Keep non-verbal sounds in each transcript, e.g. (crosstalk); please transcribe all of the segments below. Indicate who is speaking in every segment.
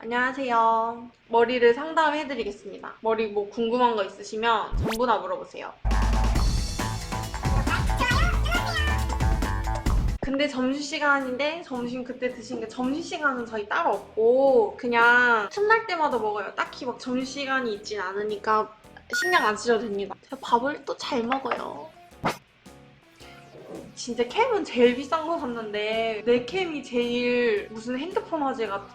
Speaker 1: 안녕하세요. 머리를 상담해드리겠습니다. 머리 뭐 궁금한 거 있으시면 전부 다 물어보세요. 근데 점심시간인데 점심 그때 드신 게 점심시간은 저희 따로 없고 그냥 틈날 때마다 먹어요. 딱히 막 점심시간이 있진 않으니까 신경 안 쓰셔도 됩니다. 제가 밥을 또 잘 먹어요. 진짜 캠은 제일 비싼 거 샀는데 내 캠이 제일 무슨 핸드폰 화질 같아.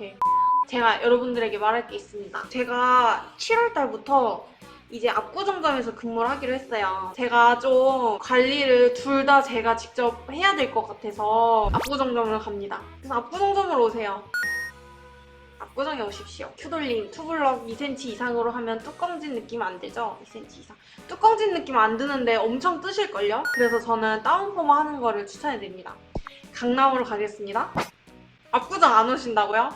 Speaker 1: 제가 여러분들에게 말할 게 있습니다. 제가 7월 달부터 이제 압구정점에서 근무를 하기로 했어요. 제가 좀 관리를 둘 다 제가 직접 해야 될 것 같아서 압구정점으로 갑니다. 그래서 압구정점으로 오세요. 압구정에 오십시오. 큐돌림 투블럭 2cm 이상으로 하면 뚜껑진 느낌 안 되죠? 2cm 이상. 뚜껑진 느낌 안 드는데 엄청 뜨실걸요? 그래서 저는 다운펌 하는 거를 추천해드립니다. 강남으로 가겠습니다. 압구정 안 오신다고요?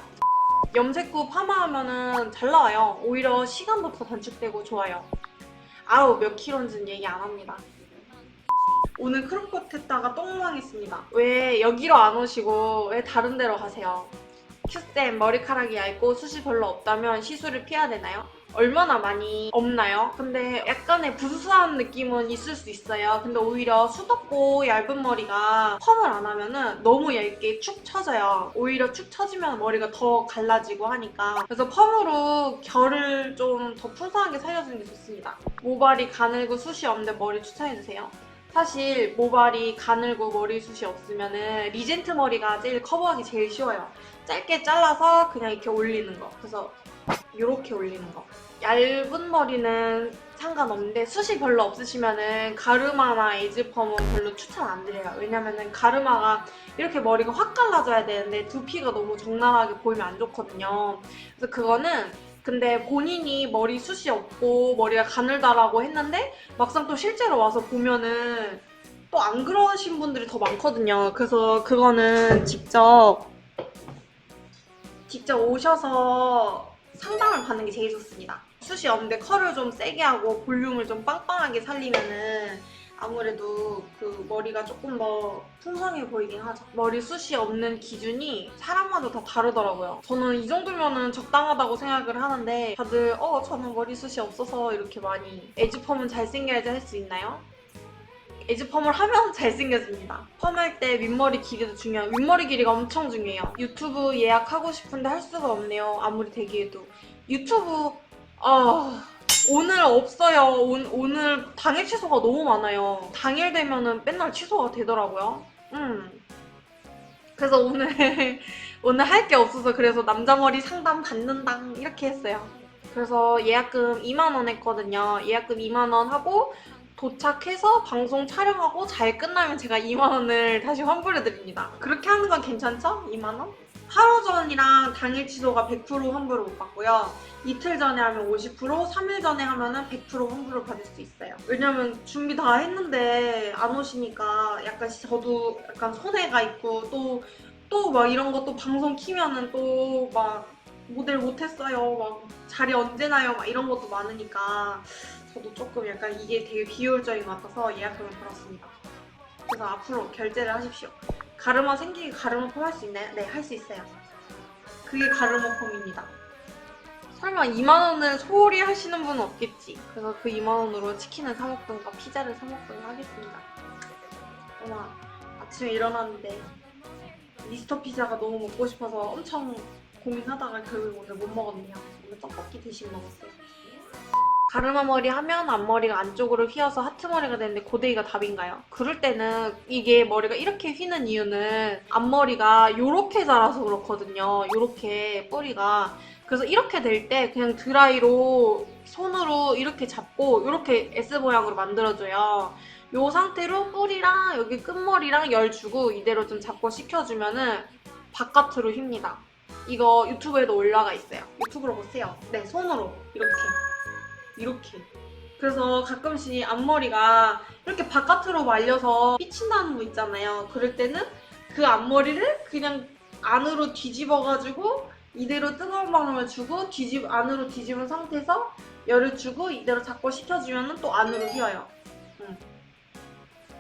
Speaker 1: 염색 후 파마하면은 잘 나와요. 오히려 시간도 더 단축되고 좋아요. 아우 몇 킬로인지는 얘기 안 합니다. 오늘 크롭컷 했다가 똥망했습니다. 왜 여기로 안 오시고 왜 다른 데로 가세요? 큐쌤 머리카락이 얇고 숱이 별로 없다면 시술을 피해야 되나요? 얼마나 많이 없나요? 근데 약간의 부수한 느낌은 있을 수 있어요. 근데 오히려 수덥고 얇은 머리가 펌을 안 하면은 너무 얇게 축 처져요. 오히려 축 처지면 머리가 더 갈라지고 하니까. 그래서 펌으로 결을 좀 더 풍성하게 살려주는 게 좋습니다. 모발이 가늘고 숱이 없는데 머리 추천해주세요. 사실 모발이 가늘고 머리숱이 없으면은 리젠트 머리가 제일 커버하기 제일 쉬워요. 짧게 잘라서 그냥 이렇게 올리는 거. 그래서 이렇게 올리는 거. 얇은 머리는 상관없는데 숱이 별로 없으시면은 가르마나 에이즈펌은 별로 추천 안 드려요. 왜냐면은 가르마가 이렇게 머리가 확 갈라져야 되는데 두피가 너무 적나라하게 보이면 안 좋거든요. 그래서 그거는 근데 본인이 머리 숱이 없고 머리가 가늘다라고 했는데 막상 또 실제로 와서 보면은 또 안 그러신 분들이 더 많거든요. 그래서 그거는 직접 직접 오셔서 상담을 받는 게 제일 좋습니다. 숱이 없는데 컬을 좀 세게 하고 볼륨을 좀 빵빵하게 살리면은 아무래도 그 머리가 조금 더 풍성해 보이긴 하죠. 머리 숱이 없는 기준이 사람마다 다 다르더라고요. 저는 이 정도면은 적당하다고 생각을 하는데 다들 어 저는 머리 숱이 없어서 이렇게 많이 에즈펌은 잘생겨야지 할 수 있나요? 에즈 펌을 하면 잘생겨집니다. 펌할 때 윗머리 길이도 중요해요. 윗머리 길이가 엄청 중요해요. 유튜브 예약하고 싶은데 할 수가 없네요. 아무리 대기해도. 유튜브 아 오늘 없어요. 오, 오늘 당일 취소가 너무 많아요. 당일 되면은 맨날 취소가 되더라고요. 음. 그래서 오늘 (laughs) 오늘 할 게 없어서 그래서 남자 머리 상담 받는당 이렇게 했어요. 그래서 예약금 2만 원 했거든요. 예약금 2만 원 하고 도착해서 방송 촬영하고 잘 끝나면 제가 2만 원을 다시 환불해 드립니다. 그렇게 하는 건 괜찮죠? 2만 원? 하루 전이랑 당일 취소가 100% 환불을 못 받고요. 이틀 전에 하면 50%, 3일 전에 하면은 100% 환불을 받을 수 있어요. 왜냐면 준비 다 했는데 안 오시니까 약간 저도 약간 손해가 있고 또 또 막 이런 것도 방송 키면은 또막 모델 못했어요. 막 자리 언제 나요? 막 이런 것도 많으니까 저도 조금 약간 이게 되게 비효율적인 것 같아서 예약금을 걸었습니다. 그래서 앞으로 결제를 하십시오. 가르마 생기게 가르마 펌할수 있나요? 네, 할 수 있어요. 그게 가르마 펌입니다. 설마 2만 원을 소홀히 하시는 분은 없겠지. 그래서 그 2만 원으로 치킨을 사 먹든가 피자를 사 먹든가 하겠습니다. 엄마 아침에 일어났는데 미스터 피자가 너무 먹고 싶어서 엄청 고민하다가 결국 오늘 못 먹었네요. 오늘 떡볶이 대신 먹었어요. 가르마 머리 하면 앞머리가 안쪽으로 휘어서 하트 머리가 되는데 고데기가 답인가요? 그럴 때는 이게 머리가 이렇게 휘는 이유는 앞머리가 이렇게 자라서 그렇거든요. 이렇게 뿌리가 그래서 이렇게 될 때 그냥 드라이로 손으로 이렇게 잡고 이렇게 S 모양으로 만들어줘요. 이 상태로 뿌리랑 여기 끝머리랑 열 주고 이대로 좀 잡고 식혀주면은 바깥으로 휩니다. 이거 유튜브에도 올라가 있어요. 유튜브로 보세요. 네, 손으로 이렇게. 이렇게. 그래서 가끔씩 앞머리가 이렇게 바깥으로 말려서 삐친다는 거 있잖아요. 그럴 때는 그 앞머리를 그냥 안으로 뒤집어가지고 이대로 뜨거운 바람을 주고 뒤집 안으로 뒤집은 상태에서 열을 주고 이대로 잡고 식혀주면 또 안으로 휘어요. 음.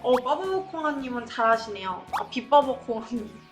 Speaker 1: 어 빠바보콩아님은 잘하시네요. 아 빗바보콩아님.